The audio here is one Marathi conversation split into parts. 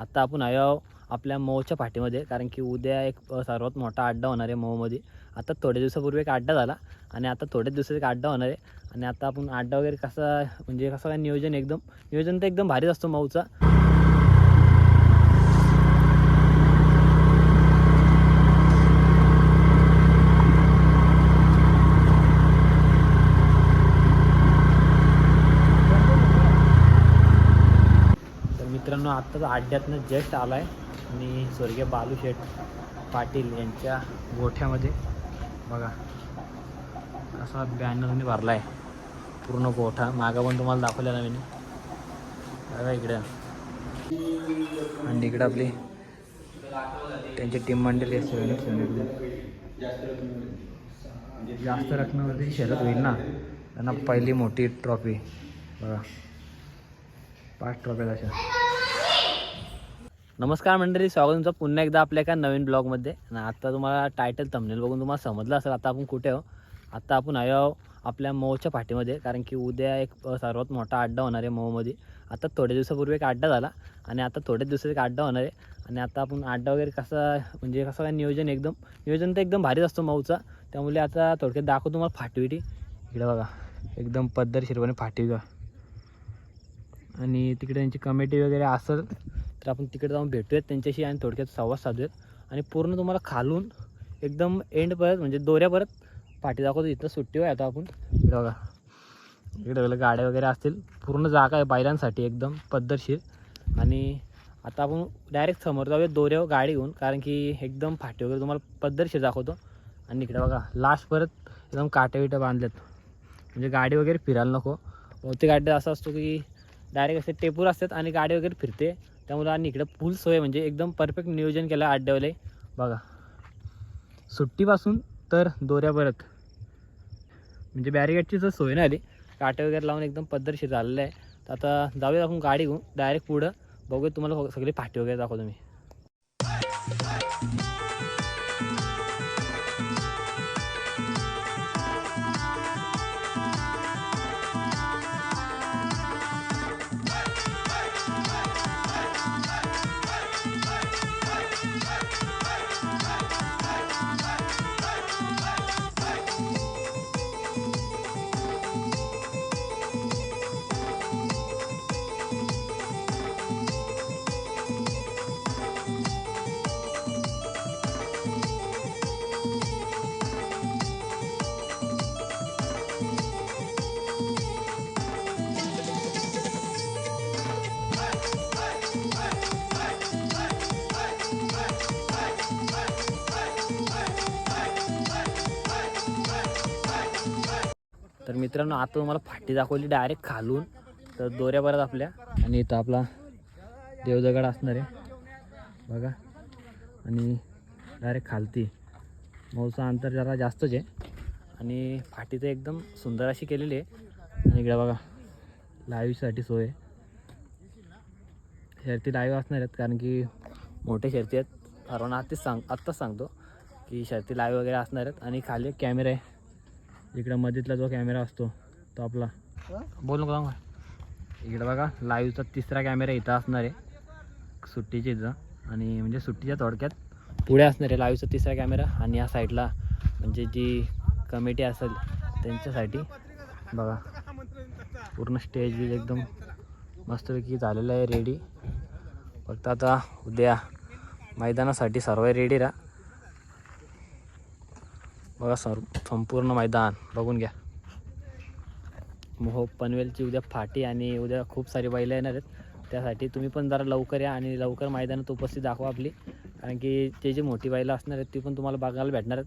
आत्ता आपण आयो आपल्या मऊच्या पाठीमध्ये कारण की उद्या एक सर्वात मोठा अड्डा होणार आहे मऊमध्ये. आता थोड्या दिवसापूर्वी एक अड्डा झाला आणि आता थोड्याच दिवसात एक अड्डा होणार आहे. आणि आता आपण अड्डा वगैरे कसा म्हणजे कसं काय नियोजन एकदम नियोजन तर एकदम भारीच असतो मऊचा तर मित्रांनो आत्ताच अड्ड्यातनं जस्ट आला आहे आणि स्वर्गीय बालू शेठ पाटील यांच्या गोठ्यामध्ये. बघा असा बॅनरने भरला आहे पूर्ण गोठा. मागं पण तुम्हाला दाखवलेला मी. बघा इकडे. आणि इकडं आपली त्यांची टीम मंडळी आहे सेवन जास्त रकमेवरती शरद होईल ना. त्यांना पहिली मोठी ट्रॉफी बघा. पाच ट्रॉफ्या अशा. नमस्कार मंडळी स्वागत तुमचं पुन्हा एकदा आपल्या एका नवीन ब्लॉगमध्ये. आणि आता तुम्हाला टायटल तमनेल बघून तुम्हाला समजलं असेल आता आपण कुठे आहो आता आपण आयो आहो आपल्या मऊच्या पाठीमध्ये कारण की उद्या एक सर्वात मोठा अड्डा होणार आहे मऊमध्ये. आता थोड्या दिवसापूर्वी एक अड्डा झाला आणि आता थोड्याच दिवसात एक अड्डा होणार आहे. आणि आता आपण अड्डा वगैरे कसा म्हणजे कसं काय नियोजन एकदम नियोजन तर एकदम भारीच असतो मऊचा. त्यामुळे आता थोडक्यात दाखवतो तुम्हाला फाटविटी इकडे बघा एकदम पद्धतशीरपणे फाटवी का आणि तिकडे त्यांची कमिटी वगैरे असेल तर आपण तिकडे जाऊन भेटूयात. त्यांच्याशी आणि थोडक्यात संवाद साधूयात. आणि पूर्ण तुम्हाला खालून एकदम एंड परत म्हणजे दोऱ्या परत पाठी दाखवतो. इथं सुट्टी आहे. आता आपण इकडे बघा. इकडे वगैरे गाड्या वगैरे असतील. पूर्ण जागा आहे बैलांसाठी एकदम पद्धतशीर. आणि आता आपण डायरेक्ट समोर जाऊया दोऱ्यावर गाडी घेऊन. कारण की एकदम फाटी वगैरे तुम्हाला पद्धतशीर दाखवतो. आणि इकडे बघा लास्ट परत एकदम काट्या विट्या बांधल्यात म्हणजे गाडी वगैरे फिरायला नको. बहुतेक गाडी असं असतो की डायरेक्ट असे टेपूर असतात आणि गाडी वगैरे फिरते. त्यामुळे आणि इकडं फुल सोय म्हणजे एकदम परफेक्ट नियोजन केलं आहे बघा. सुट्टीपासून तर दोऱ्यापर्यंत. म्हणजे बॅरिगेटची जर सोय नाही आली काटे वगैरे लावून एकदम पद्धतशीर झालेलं आहे तर आता जाऊया आपण गाडी घेऊन डायरेक्ट पुढं. बघूया तुम्हाला सगळी पाठी वगैरे दाखवतो मी. तर मित्रांनो आता तुम्हाला फाटी दाखवली डायरेक्ट खालून. तर दोऱ्या परत आपल्या. आणि इथं आपला देवदगड असणार आहे. बघा. आणि डायरेक्ट खालती. मऊचं अंतर जरा जास्तच आहे. आणि फाटी तर एकदम सुंदर अशी केलेली आहे. आणि इकडे बघा. लाईव्हसाठी सोय. शर्ती लाईव्ह असणार आहेत कारण की मोठे शर्ती आहेत. सर्वांना आत्ताच सांग आत्ताच सांगतो की शर्ती लाईव्ह वगैरे असणार आहेत. आणि खाली कॅमेरा आहे. इकडं मधीतला जो कॅमेरा असतो तो आपला. बोल नको सांगा. इकडं बघा लाईव्हचा तिसरा कॅमेरा इथं असणार आहे. सुट्टीच्या इथं. आणि म्हणजे सुट्टीच्या थोडक्यात पुढे असणार आहे लाईव्हचा तिसरा कॅमेरा आणि या साईडला म्हणजे जी कमिटी असेल त्यांच्यासाठी बघा. पूर्ण स्टेज बीज एकदम मस्तपैकी झालेलं आहे रेडी फक्त आता उद्या मैदानासाठी सर्व रेडी राहा. बघा सर संपूर्ण मैदान बघून घ्या. हो पनवेलची उद्या फाटी आणि उद्या खूप सारी बैलं येणार आहेत. त्यासाठी तुम्ही पण जरा लवकर या आणि लवकर मैदानात उपस्थित दाखवा आपली. कारण की ते जी मोठी बैलं असणार आहेत ती पण तुम्हाला बघायला भेटणार आहेत.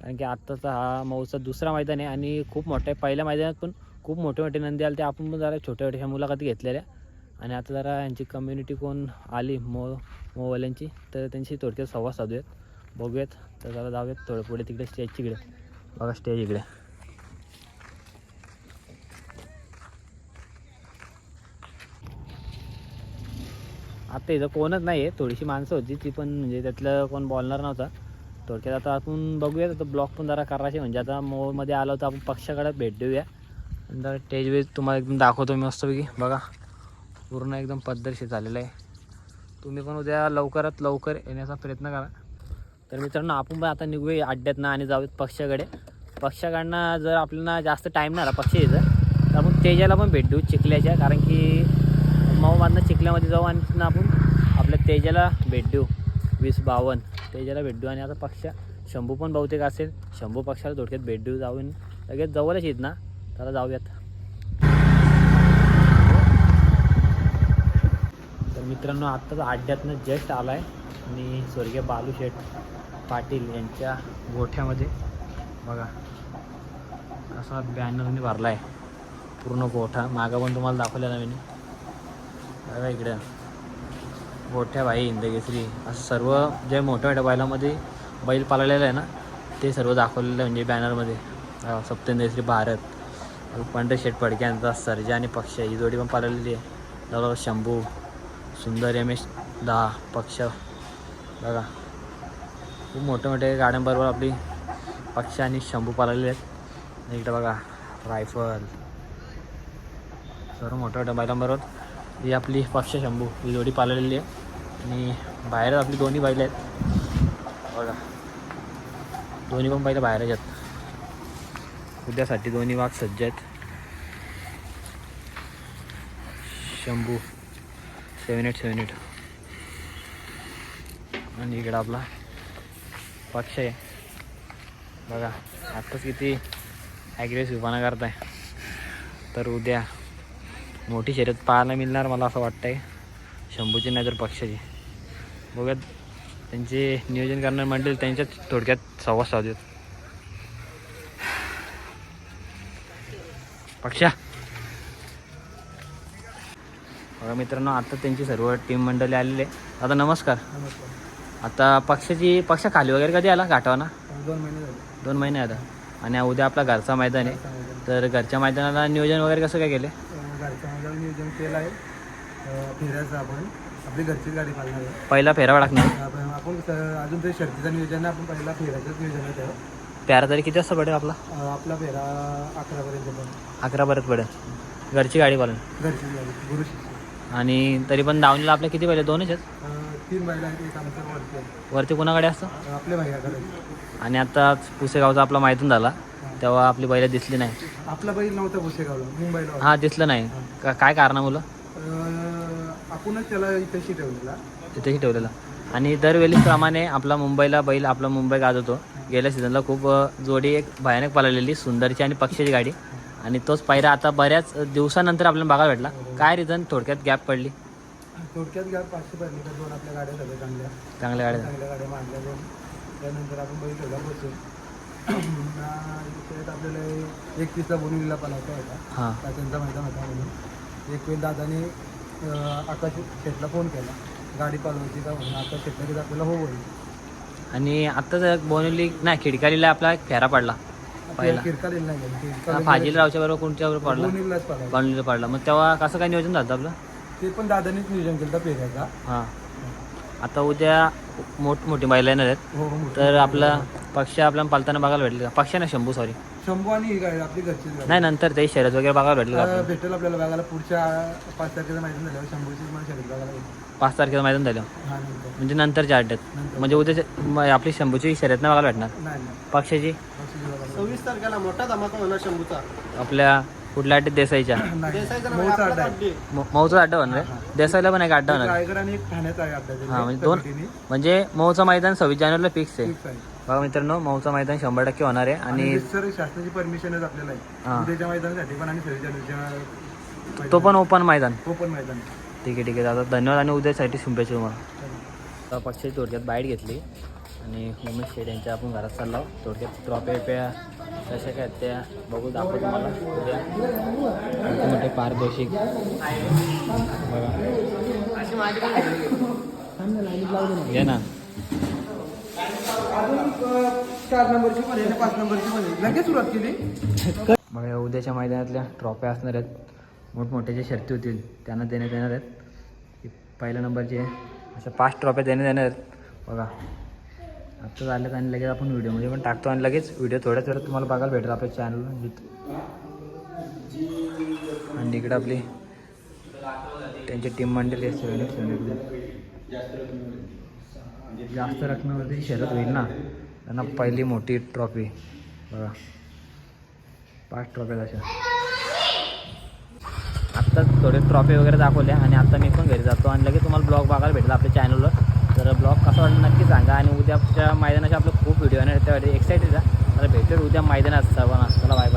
कारण की आत्ताचा हा मऊचा दुसरा मैदान आहे आणि खूप मोठा आहे पहिल्या मैदानात पण खूप मोठे मोठे नंदी आले ते आपण पण जरा छोट्या छोट्या मुलाखती घेतलेल्या. आणि आता जरा यांची कम्युनिटी कोण आली मो मोवाल्यांची तर त्यांची थोडक्यात संवाद साधूयात. बघूयात. तर जरा जाऊयात थोडं पुढे तिकडे स्टेजची इकडे. बघा स्टेज इकडे. आता इथं कोणच नाही आहे थोडीशी माणसं होती ती पण म्हणजे त्यातलं कोण बोलणार नव्हता. थोडक्यात आता आपण बघूयात. आता ब्लॉक पण जरा करायचे. म्हणजे आता मोमध्ये आलो तर आपण पक्षाकडे भेट देऊया. नंतर स्टेज वेज तुम्हाला एकदम दाखवतो मी मस्तपैकी. बघा. पूर्ण एकदम पद्धतशीर झालेलं आहे. तुम्ही पण उद्या लवकरात लवकर येण्याचा प्रयत्न करा. तर मित्रांनो आपण पण आता निघूया अड्ड्यातनं आणि जाऊयात पक्षाकडे. पक्षाकडनं जर आपल्याला जास्त टाईम नाही आला पक्ष यायचं तर आपण तेजाला पण भेट देऊ चिखल्याच्या कारण की मऊमधनं चिखल्यामध्ये जाऊ आणि तिथनं आपण आपल्या तेजाला भेट देऊ. वीस बावन्न तेजाला भेट देऊ. आणि आता पक्ष शंभू पण बहुतेक असेल. शंभू पक्षाला थोडक्यात भेट देऊ जाऊन. लगेच जवळच येत ना त्याला जाऊयात. तर मित्रांनो आत्ताच अड्ड्यातनं जस्ट आला आहे आणि स्वर्गीय बालूशेठ पाटील यांच्या गोठ्यामध्ये. बघा असा बॅनरने भरला आहे पूर्ण गोठा. मागं पण तुम्हाला दाखवलेला मी. बघा इकडं. गोठ्या बाई इंदगेसरी असं सर्व जे मोठ्या मोठ्या बैलामध्ये बैल पाळलेलं आहे ना ते सर्व दाखवलेलं आहे म्हणजे बॅनरमध्ये सप्तेंद्रेसरी भारत पंढर शेठ फडके यांचा सर्जा आणि पक्ष ही जोडी पण पाळलेली आहे. जवळ शंभू सुंदर एम एस दहा पक्ष. बघा. खूप मोठे मोठे गाड्यांबरोबर आपली पक्षी आणि शंभू पाळलेले आहेत. आणि इकडे बघा रायफल. सर्व मोठ्या मोठ्या बैलांबरोबर ही आपली पक्ष शंभू ही जोडी पाळलेली आहे. आणि बाहेर आपली दोन्ही बैल आहेत. बघा. दोन्ही पण बैल बाहेरच आहेत. उद्यासाठी दोन्ही वाघ सज्ज आहेत. Shambhu. Seven eight seven eight आणि इकडं आपला पक्ष आहे. बघा आत्ताच किती ॲग्रेसिव्हपणा करताय. तर उद्या मोठी शर्यत पाहायला मिळणार मला असं वाटतंय. शंभूची नाही तर पक्षाची. बघत त्यांचे नियोजन करणार म्हणतील त्यांच्यात थोडक्यात संवाद साधूत पक्षा. बघा मित्रांनो आता त्यांची सर्व टीम मंडळी आलेली आहे आता नमस्कार. आता पक्षाची पक्ष खाली वगैरे कधी आला घाटावाना? दोन महिने झाले. दोन महिने आता. आणि उद्या आपला घरचा मैदान आहे. तर घरच्या मैदानाला नियोजन वगैरे कसं काय केलं गाडीचं माझं नियोजन केलं आहे. अं, फिरायचं आपण. आपली घरचीच गाडी पाळणार आहे. पहिला फेरा टाकणार आपण अजून तरी शर्तीचं नियोजन आहे, आपण पहिला फिरायचंच नियोजन आहे त्यावर. प्यारा तरी किती वाजता पडेल आपला? अं, आपला फेरा अकरापर्यंत पण अकरा परत पडेल. घरची गाडी पालन घरचीच गाडी गुरु आणि तरी पण दावणीला आपल्या किती पहिले? दोनच आहेत? अं, तीन बैल आहेत एक आमचं वरती आहे. वरती कोणाकडे असतं? आपल्या भैयाकडे आणि आता पुसेगावचा आपला मैदान झाला. तेव्हा आपली बैलं दिसली नाही. आपला बैल नव्हता भुसेगावला मुंबईला होता. हां दिसलं नाही. का काय कारणामुळं अं, आपणच त्याला इथेशी ठेवलेला तिथेही ठेवलेलं आणि दरवेळीप्रमाणे आपला मुंबईला बैल आपला मुंबई गाजवतो. गेल्या सीझनला खूप अ, जोडी एक भयानक पळालेली सुंदरची आणि पक्षाची गाडी. आणि तोच पायरा आता बऱ्याच दिवसानंतर आपल्याला बघायला भेटला. काय रिझन थोडक्यात गॅप पडली. थोडक्यात घ्या पाचशे पर्यंत दोन आपल्या गाड्या सगळ्या चांगल्या. चांगल्या गाड्या. चांगल्या गाड्या मांडल्या दोन. त्यानंतर आपण बैल ठेवला बसून त्यात आपल्याला एक तिसरा बोनिवलीला पलावता होता. हां. का त्यांचा मैदान होता म्हणून. एक वेळ दादाने आकाश शेटला फोन केला. गाडी पालवायची का म्हणून. आकाश शेटला आपल्याला हो बोलली. आणि आत्ताच बोनवली नाही खिडकालीला आपला फेरा पडला. किरकालीला नाही किरकालीला फाजीलरावच्या बरोबर कोणत्या बरोबर पडला? पडला. मग तेव्हा कसं काय नियोजन झालं आपलं? ते पण दादानेच नियोजन केलं होतं पेऱ्याचा. हां. आता उद्या मोठमोठी बैल येणार आहेत. हो हो. तर आपला पक्ष आपल्याला पालताना बघायला भेटले का? पक्ष ना शंभू सॉरी शंभू आणि ही गाडी आपली घरचीच गाडी नाही नंतर ते शर्यत वगैरे बघायला भेटलं का? भेटेल आपल्याला बघायला. पुढच्या पाच तारखेचं मैदान झाल्यावर शंभूचीच मला शर्यत बघायला भेटेल. पाच तारखेचं मैदान झालं हा नंतर. म्हणजे नंतरच्या अड्ड्यात नंतर. म्हणजे उद्या म- आपली शंभूची शर्यत नाही बघायला भेटणार? नाही नाही. पक्षाची? पक्षीची बघायला भेटेल. सव्वीस तारखेला मोठा धमाका होणार शंभूचा. आपल्या कुठल्या अड्ड्यात देसाईच्या? मऊचा अड्डा आहे. मऊचा अड्डा होणार देसाईला पण एक अड्डा होणार आहे. रायगड आणि एक ठाण्याचा आहे अड्डा हा म्हणजे दोन म्हणजे मऊचं मैदान सव्वीस जानेवारीला फिक्स आहे. फिक्स आहे. बघा मित्रांनो मऊचं मैदान शंभर टक्के होणार आहे आणि सर शासनाची परमिशनच आपल्याला हा. आहे उद्याच्या मैदानासाठी पण आणि सव्वीस जानेवारीच्या तो पण ओपन मैदान. ओपन मैदान. ठीक आहे ठीक आहे. दादा धन्यवाद आणि उद्यासाठी शुभेच्छा तुम्हाला. आता पक्षाची थोडक्यात बाईट घेतली आणि उमेश शेठ यांच्या आपण घरात चाललो. थोडक्यात ट्रॉफी प्या कशा काय आहेत त्या बघू दाखवू तुम्हाला. उद्या मोठे मोठे पारितोषिक बघा. घे ना. बघा उद्याच्या मैदानातल्या ट्रॉफ्या असणार आहेत. मोठमोठ्या ज्या शर्ती होतील त्यांना देण्यात येणार आहेत. पहिल्या नंबरची आहे अशा पाच ट्रॉफ्या देण्यात येणार आहेत. बघा. आत्ता झालं आणि लगेच आपण व्हिडिओमध्ये पण टाकतो आणि लगेच व्हिडिओ थोड्याच वेळात तुम्हाला बघायला भेटेल आपल्या चॅनलवर आणि इकडे आपली त्यांची टीम मंडळी आहे जास्त रकमेवरती शर्यत होईल ना. त्यांना पहिली मोठी ट्रॉफी बघा. पाच ट्रॉफी अशा. आत्ताच थोडे ट्रॉफी वगैरे दाखवल्या आणि आता मी पण घरी जातो आणि लगेच तुम्हाला ब्लॉग बघायला भेटला आपल्या चॅनलवर तर ब्लॉग कसा वाटला नक्की सांगा आणि उद्याच्या मैदानाचे आपलं खूप व्हिडिओ आहे त्यासाठी एक्साइटेड आहे. तर भेटेल उद्या मैदानात सर्वांना. चला बाय